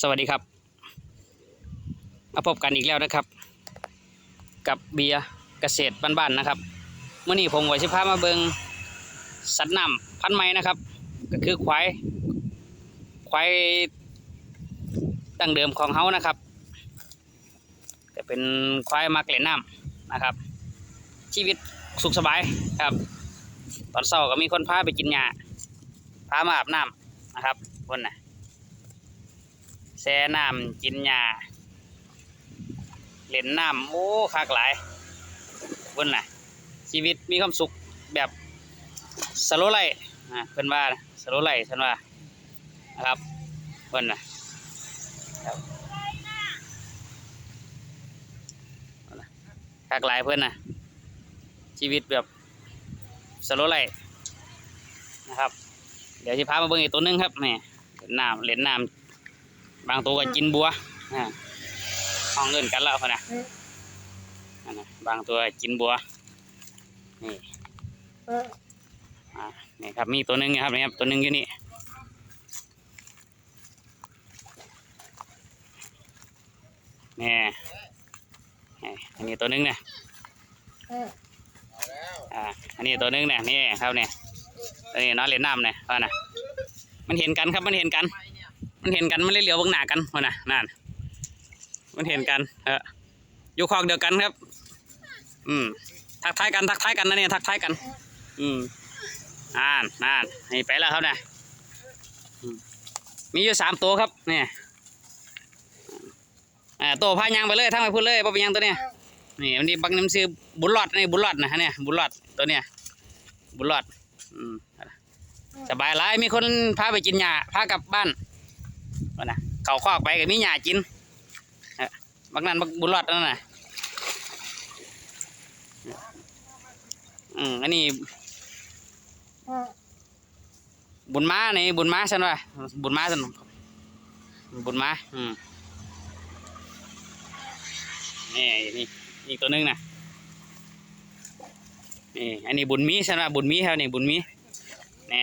สวัสดีครับ มาพบกันอีกแล้วนะครับ กับเบียร์เกษตรบ้านๆนะครับเมื่อนี้ผมไว้สิพามาเบิงสัตว์น้ำพันไม้นะครับ ก็คือควายควายดั้งเดิมของเฮานะครับจะเป็นควายมักเล่นน้ำนะครับ ชีวิตสุขสบายครับ ตอนเช้าก็มีคนพาไปกินหญ้าพามาอาบน้ำนะครับคนน่ะ แช่น้ำกินหญ้าเล่นน้ำโอ้คักหลายเพิ่นน่ะ ชีวิตมีความสุขแบบสโลไลท์อ่าเพิ่นว่าสโลไลท์เพิ่นว่านะครับเพิ่นน่ะครับเพิ่นน่ะคักหลายเพิ่อนน่ะ ชีวิตแบบสโลไลนะครับ เดี๋ยวสิพามาเบิ่งอีกตัวหนึงครับนี่เล่นน้ำเล่นน้ำ บางตัวก็กินบัวห้องเงินกันแล้วพะนะนั่นนะบางตัวกินบัว นี่นี่ครับมีตัวหนึ่งนะครับนี่ครับตัวหนึ่งอยู่นี่นี่นี่อันนี้ตัวหนึ่งเนี่ยอ่าอันนี้ตัวหนึ่งเนี่ยนี่ครับเนี่ยตัวนี้น้องเล่นน้ำเนี่ยพะนะมันเห็นกันครับมันเห็นกัน มันเห็นกันมันเลยเหลียวเบางหน้ากันวะนะนั่นมันเห็นกัน เอออยู่คอกเดียวกันครับ อืมทักทายกันทักทายกันนะเนี่ยทักทายกัน อืมอ่านนั่นนี่ไปแล้วครับเนี่ยมีอยู่สามตัวครับเนี่ยอ่าตัวพายางไปเลยทั้งไปพูดเลยบ่เป็นยังตัวเนี้ยนี่มันนี่บางน้ำซื้อบุญรอดนี่บุญรอดนะฮะเนี่ยบุญรอดตัวเนี้ยบุญรอดอืมสบายหลายมีคนพาไปกินหญ้าพากลับบ้าน เขาคอกไปก็มีหญ้ากินบางนั้นบักบุญรอดนั่นน่ะอืมอันนี้บุญม้านี่บุญม้าฉันว่าบุญม้าฉันบุญม้าอืมนี่นี่อีกตัวนึงนะนี่อันนี้บุญมีฉันว่าบุญมีครับนี่บุญมีนี่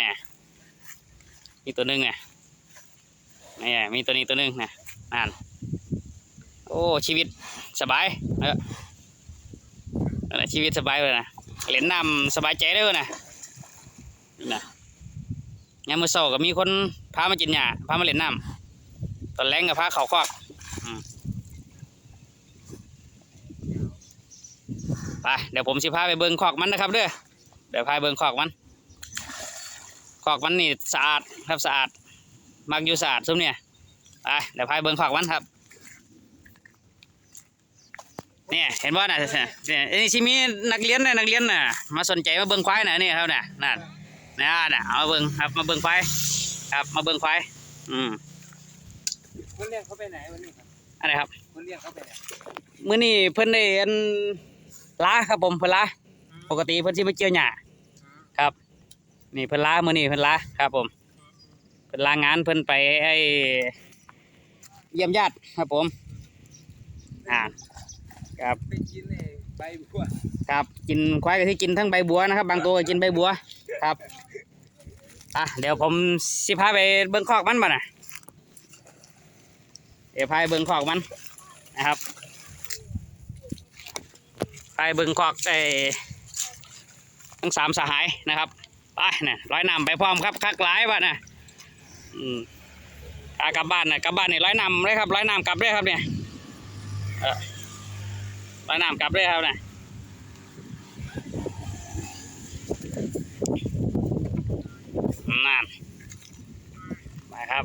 อีกตัวนึงไง นี่มีตัวนี้ตัวหนึงนะนั่นโอ้ชีวิตสบายเออชีวิตสบายเลยนะเล่นนำสบายใจเลยนะนี่นะยามมือเช้าก็มีคนพามากินหญ้าพามาเล่นนำตอนแรงก็พาเขาคอกไปเดี๋ยวผมสิพาไปเบิ่งคอกมันนะครับเด้อเดี๋ยวพาไปเบิ่งคอกมันคอกมันนี่สะอาดครับสะอาด มักอยู่ศาสตร์ซุมเนี่ยไปเดี๋ยวพายเบิ้งขอกมันครับเนี่ยเห็นว่าน่ะเนี่ยเอ้ยชิมีนักเรียนน่ะนักเรียนน่ะ มาสนใจมาเบิ้งควายน่ะนี่ครับน่ะนั่นน่ะน่ะเอามาเบิ้งครับมาเบิ้งควายครับมาเบิ้งควายอืมคนเลี้ยงเขาไปไหนวันนี้ครับอะไรครับคนเลี้ยงเขาไปไหนมื้อนี้เพิ่นได้อันลาครับผมเพิ่นลาปกติเพิ่นสิมาเกี่ยวหญ้าครับ นี่เพิ่นลามื้อนี้เพิ่นลาครับผม เพิ่นลางานเพิ่นไปไอ้เยี่ยมญาติครับผม อ่าครับไปกินไอ้ใบบัวครับกินควายก็ที่กินทั้งใบบัวนะครับ บางตัวก็กินใบบัวครับอะเดี๋ยวผมสิพาไปเบิ้งคอกมันบ่น่ะเดี๋ยวพาไปเบิ้งคอกมันนะครับพาไปเบิ้งคอกไอ้ทั้งสามสหายนะครับไปน่ะร้อยน้ำไปพร้อมครับคักหลายบ่น่ะ อืมอากลับบ้านน่ะกลับบ้านนี่ร้อยน้ำเลยครับร้อยน้ำกลับเลยครับเนี่ยเออร้อยน้ำกลับเลยครับเนี่ยนั่นมาครับ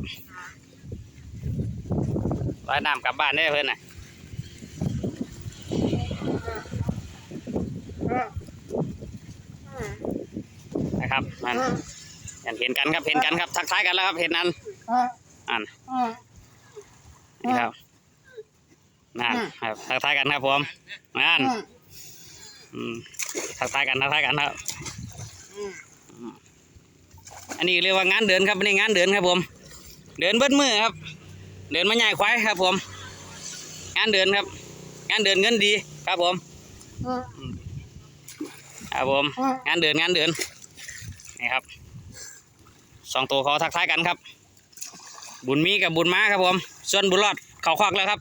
ว่นำกลับบ้านได้เพื่อนน่ะนะครับนั่น เห็นเห็นกันครับเห็นกันครับทักทายกันแล้วครับเห็นนั้นอันนี่ครับนั่นครับทักทายกันครับผมนั่นอืมทักทายกันทักทายกันครับอันนี้เรียกว่างานเดินครับอันนี้งานเดินครับผม เดินเบิ้มือครับ เดินมาใหญ่ควายครับ ผม งานเดินครับ งานเดินเงินดีครับผมครับผม งานเดินงานเดินนี่ครับ สองตัวเขาทักทายกันครับ บุญมีกับบุญมาครับผม ส่วนบุญรอดเขาคอกแล้วครับ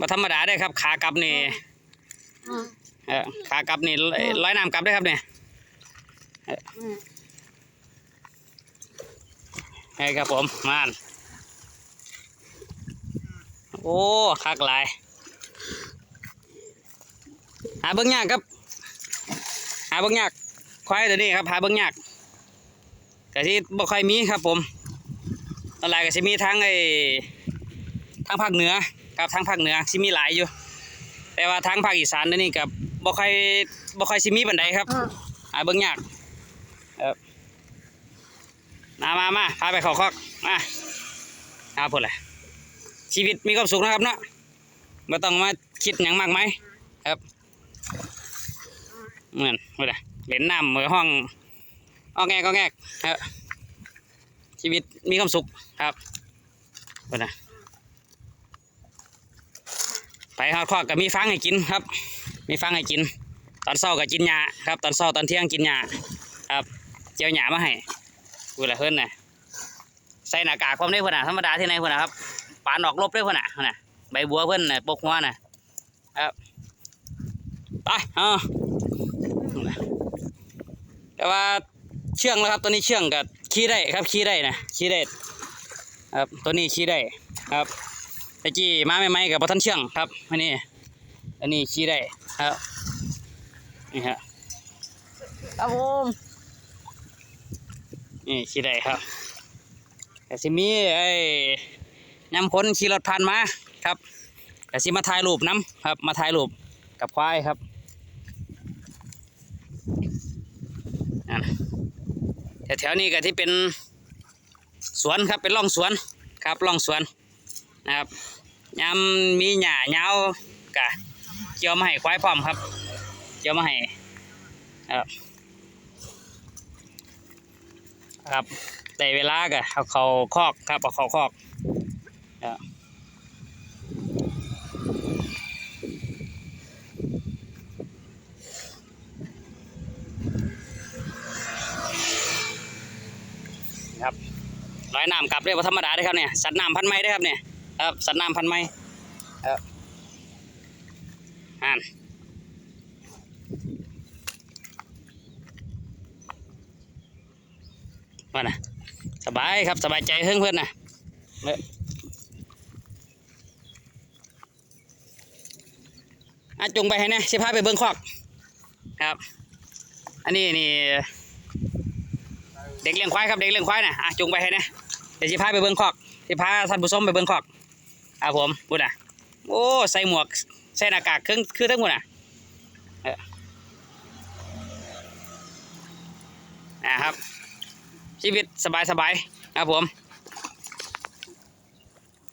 มาธรรมดาได้ครับ ขากลับนี่เออขากลับนี่ร้อยน้ำกลับได้ครับเนี่ยให้ครับผมมานโอ้คักหลาย หาเบิ้งยากครับ หาเบิ้งยาก ควายตัวนี้ครับหาเบิ้งยากแต่ที่บ่ค่อยมีครับผมตอนแรกก็สิมีทั้งไอ้ทางภาคเหนือครับทางภาคเหนือสิมีหลายอยู่ แต่ว่าทางภาคอีสานเดี๋ยวนี่กับบ่ค่อยบ่ค่อยสิมีปานใดครับหาเบิ้งยากครับมามามาพาไปเขาคอกมาเอาพูดเลยชีวิตมีความสุขนะครับเนาะไม่ต้องมาคิดอย่างมากมายครับเหมือนพูดเลย เล่นน้ำมือห้องอ้แงกอแงกครับชีวิตมีความสุขครับพูดเลยไปหาคอกก็มีฟังให้กินครับ มีฟังให้กิน ตอนเช้าก็กินหญ้าครับ ตอนเช้าตอนเที่ยงกินหญ้าครับ เจียวหญ้ามาให้กูละเพิ่นน่ะใส่หน้ากากความได้เพิ่นน่ะธรรมดาที่ไหนเพิ่นน่ะครับปานออกลบได้เพิ่นน่ะน่ะใบบัวเพิ่นน่ะปกหัวน่ะครับไปเอ่า แต่ว่าเชื่องแล้วครับตัวนี้เชื่องกับขี่ได้ครับขี่ได้นะขี่ได้ครับตัวนี้ขี่ได้ครับตะกี้มาใหม่ๆกับพท่านเชื่องครับอันนี้อันนี้ขี่ได้ครับนี่ฮะครับผมนี่ขี่ได้ครับแต่สิมีไอ้ยำคนขี่รถผ่านมาครับแต่สิมาถ่ายรูปน้ำครับ มาถ่ายรูปกับควายครับอะ แถวนี้ก็ที่เป็นสวนครับเป็นร่องสวนครับร่องสวนนะครับยำมีหญ้าเหงากะเกี่ยวมาให้ควายพร้อมครับ เกี่ยวมาให้ครับครับแต่เวลากะเอาเขาคอกครับเอาเขาคอก ครับร้อยน้ำกลับด้วยว่าธรรมดาได้ครับเนี่ยสัตว์น้ำพันไม้ได้ครับเนี่ยครับสัตว์น้ำพันไม้ครับอ่านว่านะสบายครับสบายใจเพิ่งเพื่อนนะเอ้ยอะจุงไปให้นะสิพาไปเบิ้งคอกครับ อันนี้นี่ ด็กเลี้ยงควายครับเด็กเลี้ยงควายนะอะจุงไปให้นะเดี๋ยวสิพาไปเบิ้งคอกสิพาท่านผู้ชมไปเบิ้งคอกอะผมพูดนะโอ้ใส่หมวกใส่หน้ากากคือคือทั้งหมดนะอออะครับ ชีวิตสบายสบายๆครับผม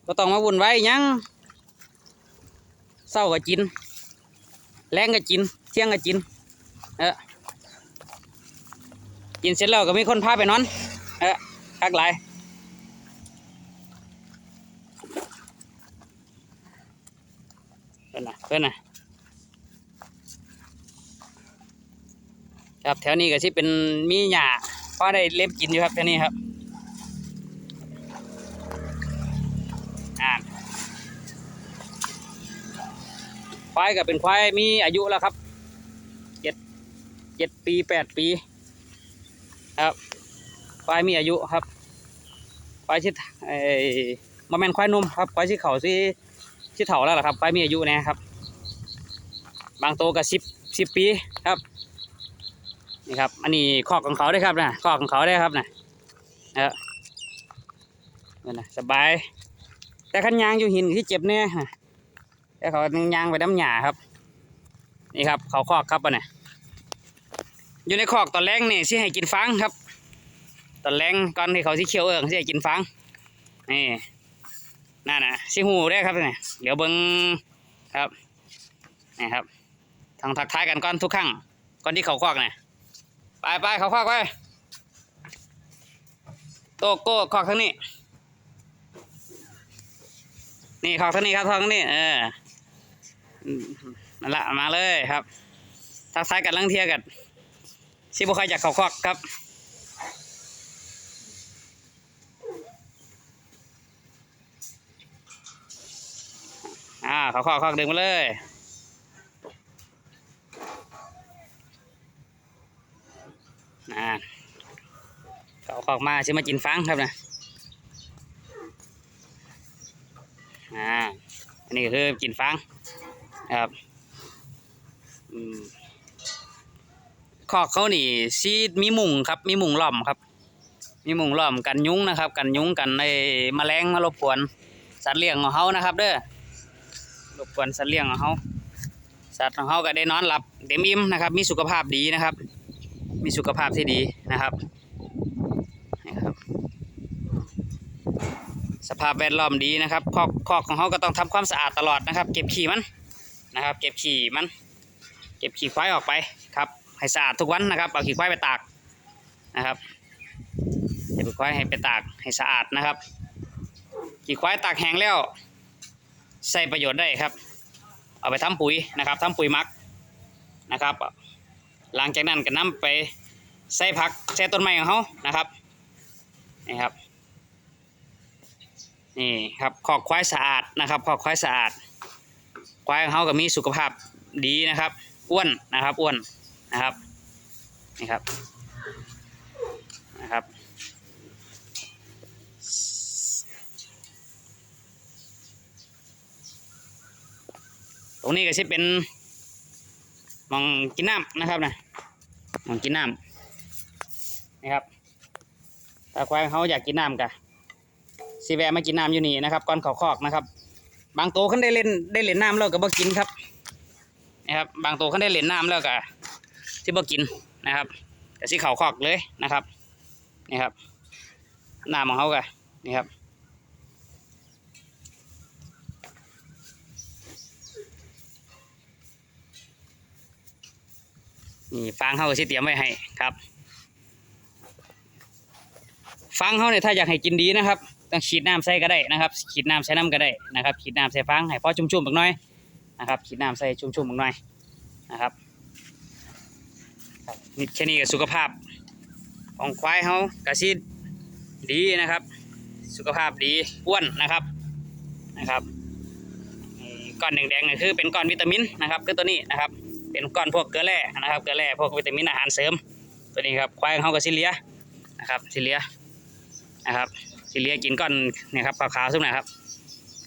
ก็ต้องมาวุ่นไว้ยังเศร้าก็กิน แรงก็กิน เที่ยงก็กิน เออ กินเสร็จแล้วก็มีคนพาไปนอน เออคักหลายเพื่อนนะเพื่อนนะครับแถวนี้ก็ที่เป็นมีหญ้าพอได้เล็บกินอยู่ครับแค่นี้ครับอ่าควายก็เป็นควายมีอายุแล้วครับเจ็ดเจ็ดปีแปดปี ครับควายมีอายุครับควายชิดไอ้มาแมนควายนุ่มครับควายชิดเขาชิชิดเถาแล้วล่ะครับควายมีอายุนะครับ บางโตวก็สิบสิบปีครับนี่ครับอันนี้คอกของเขาได้ครับนะคอกของเขาได้ครับนะเออนี่นะสบาย แต่ขันยางอยู่หินที่เจ็บแน่นะแต่เขายางไปน้ำหยาครับ นี่ครับ เขาคอกครับอันนี้ อยู่ในคอกตอนแรกนี่สิให้กินฟางครับ ตอนแรกก่อนที่เขาสิเคี้ยวเอิงสิให้กินฟางนี่นั่นนะสิหูได้ครับเนี่ยเดี๋ยวเบิ้งครับนี่ครับทางทักทายกันก่อนทุกครั้งก่อนที่เขาคอกเนี่ยไปไปเขาควักไปโตโก้ควักทั้งนี้ นี่ควักทั้งนี้ครับควักทั้งนี้ เออมนั่นละมาเลยครับทักทายกันลังเทียกัน ซิบุคายจากเขาคอกครับอ่าเขาคอกคอดึงมาเลยนะเขาคอมาซิมาจินฟังครับนะอ่าอันนี้คือจินฟังครับอืม คอกเขานี่ซีมีมุงครับ มีมุงล้อมครับ มีมุงล้อมกันยุงนะครับ กันยุงกันในแมลงมารบกวนสัตว์เลี้ยงของเขานะครับ เด้อรบกวนสัตว์เลี้ยงของเขาสัตว์ของเขาก็ได้นอนหลับเต็มอิ่มนะครับ มีสุขภาพดีนะครับ มีสุขภาพที่ดีนะครับนะครับ สภาพแวดล้อมดีนะครับคอกคอกของเขาก็ต้องทำความสะอาดตลอดนะครับ เก็บขี้มันนะครับ เก็บขี้มัน เก็บขี้ควายออกไปครับ ให้สะอาดทุกวันนะครับเอาขี้ควายไปตากนะครับเก็บควายให้ไปตากให้สะอาดนะครับขี้ควายตากแห้งแล้วใช้ประโยชน์ได้ครับ เอาไปทำปุ๋ยนะครับทำปุ๋ยมักนะครับ หลังจากนั้นก็นำไปใส่ผักใส่ต้นไม้ของเขานะครับนี่ครับนี่ครับขอกควายสะอาดนะครับขอกควายสะอาด ควายของเขาก็มีสุขภาพดีนะครับ อ้วนนะครับอ้วน นะครับนี่ครับนะครับตรงนี้ก็จะเป็นมองกินน้ำนะครับนะมองกินน้ำนี่ครับถ้าควายเขาอยากกินน้ำกะสีแวมากินน้ำอยู่นี่นะครับก่อนเขาคอกนะครับ บางตัวเขาได้เล่นได้เล่นน้ำแล้วก็บ่กินครับนะครับบางตัวเขาได้เล่นน้ำแล้วก็ ที่บ่กินนะครับแต่ที่เขาคอกเลยนะครับนี่ครับหน้ำของเขาก็นี่ครับนี่ฟางเขาสิเตรียมไว้ให้ครับฟังเขาเนี่ยถ้าอยากให้กินดีนะครับ ต้องฉีดน้ำใส่ก็ได้นะครับฉีดน้ำใส่น้ำก็ได้นะครับฉีดน้ำใส่ฟังให้พอชุ่มๆบักหน่อยนะครับฉีดน้ำใส่ชุ่มๆบักหน่อยนะครับ นี่แค่นี้ก็สุขภาพ ของควายเขากระซีดีนะครับ สุขภาพดีอ้วนนะครับนะครับก้อนแดงๆนี่คือเป็นก้อนวิตามินนะครับ คือตัวนี้นะครับ เป็นก้อนพวกเกลือแร่นะครับเกลือแร่พวกวิตามินอาหารเสริม ตัวนี้ครับควายเขาก็ซิเลียนะครับซิเลียนะครับสิเลียกินก้อนเนี่ยครับขาวๆซุปนะครับ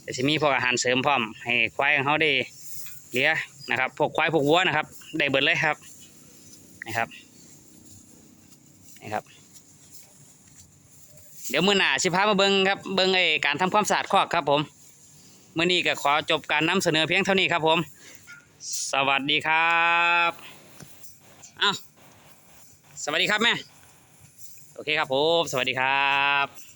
แต่สิมีพวกอาหารเสริมพร้อมให้ควายเขาได้เลี้ยนะครับพวกควายพวกวัวนะครับ ได้เบิดเลยครับ นะครับนะครับ เดี๋ยวมือหน้าชิพามาเบิ้งครับเบิ้งไอการทำความสะอาดคอกครับผมมื่อนี้ก็ขอจบการนำเสนอเพียงเท่านี้ครับผม สวัสดีครับอ้าวสวัสดีครับแม่ โอเคครับผม สวัสดีครับ